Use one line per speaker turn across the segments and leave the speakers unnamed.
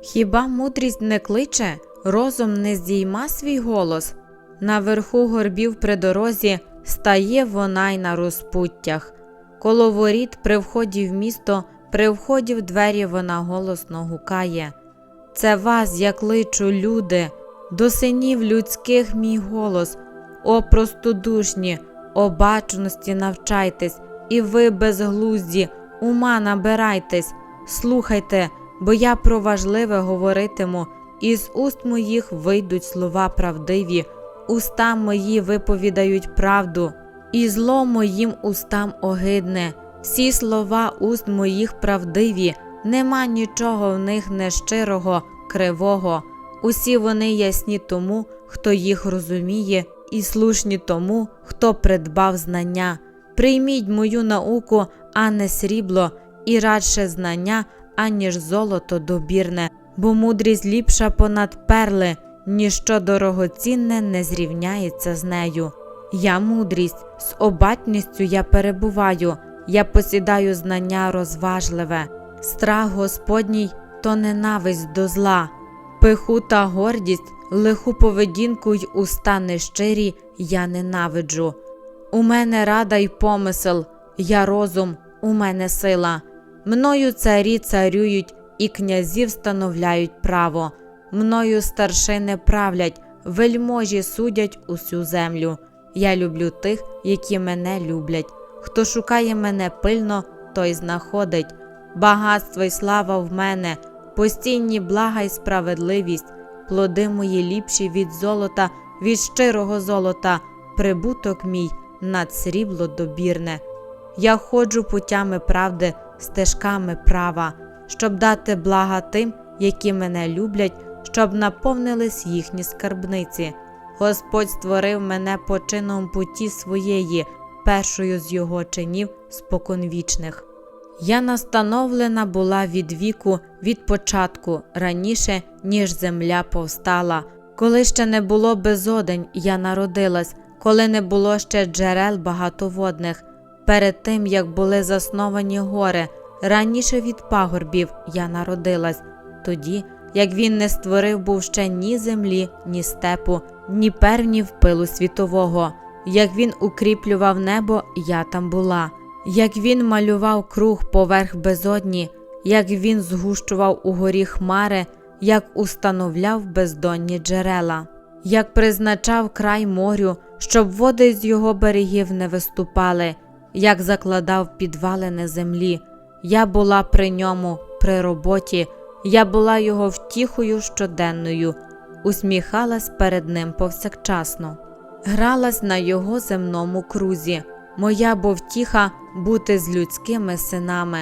Хіба мудрість не кличе, розум не здійма свій голос? Наверху горбів при дорозі стає вона й на розпуттях. Коло воріт при вході в місто, при вході в двері вона голосно гукає. Це вас я кличу, люди, до синів людських мій голос, о простодушні, обачності навчайтесь, і ви безглузді, ума набирайтесь, слухайте, бо я про важливе говоритиму, і з уст моїх вийдуть слова правдиві, уста мої виповідають правду, і зло моїм устам огидне, всі слова уст моїх правдиві, нема нічого в них нещирого, кривого. Усі вони ясні тому, хто їх розуміє, і слушні тому, хто придбав знання. Прийміть мою науку, а не срібло, і радше знання, аніж золото добірне, бо мудрість ліпша понад перли, ніщо дорогоцінне не зрівняється з нею. Я мудрість, з обатністю я перебуваю, я посідаю знання розважливе, страх Господній то ненависть до зла, пиху та гордість, лиху поведінку й уста нещирі я ненавиджу. У мене рада й помисел, я розум, у мене сила. Мною царі царюють і князі встановляють право. Мною старшини правлять, вельможі судять усю землю. Я люблю тих, які мене люблять. Хто шукає мене пильно, той знаходить. Багатство й слава в мене, постійні блага й справедливість, плоди мої ліпші від золота, від щирого золота, прибуток мій над срібло добірне. Я ходжу путями правди, стежками права, щоб дати блага тим, які мене люблять, щоб наповнились їхні скарбниці. Господь створив мене по чином путі своєї, першою з його чинів споконвічних. Я настановлена була від віку, від початку, раніше, ніж земля повстала. Коли ще не було безодень, я народилась, коли не було ще джерел багатоводних. Перед тим, як були засновані гори, раніше від пагорбів я народилась, тоді, як він не створив був ще ні землі, ні степу, ні пернів пилу світового, як він укріплював небо, я там була, як він малював круг поверх безодні, як він згущував у горі хмари, як установляв бездонні джерела, як призначав край морю, щоб води з його берегів не виступали, як закладав підвалини землі. Я була при ньому, при роботі, я була його втіхою щоденною, усміхалась перед ним повсякчасно, гралась на його земному крузі. Моя бо втіха бути з людськими синами.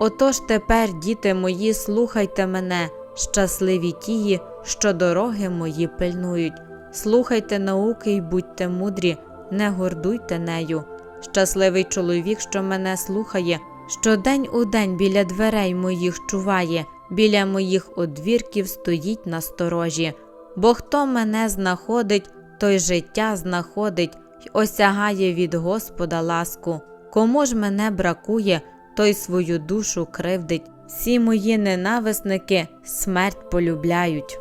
Отож тепер, діти мої, слухайте мене, щасливі тії, що дороги мої пильнують. Слухайте науки й будьте мудрі, не гордуйте нею. Щасливий чоловік, що мене слухає, що день у день біля дверей моїх чуває, біля моїх одвірків стоїть на сторожі. Бо хто мене знаходить, той життя знаходить й осягає від Господа ласку. Кому ж мене бракує, той свою душу кривдить. Всі мої ненависники смерть полюбляють.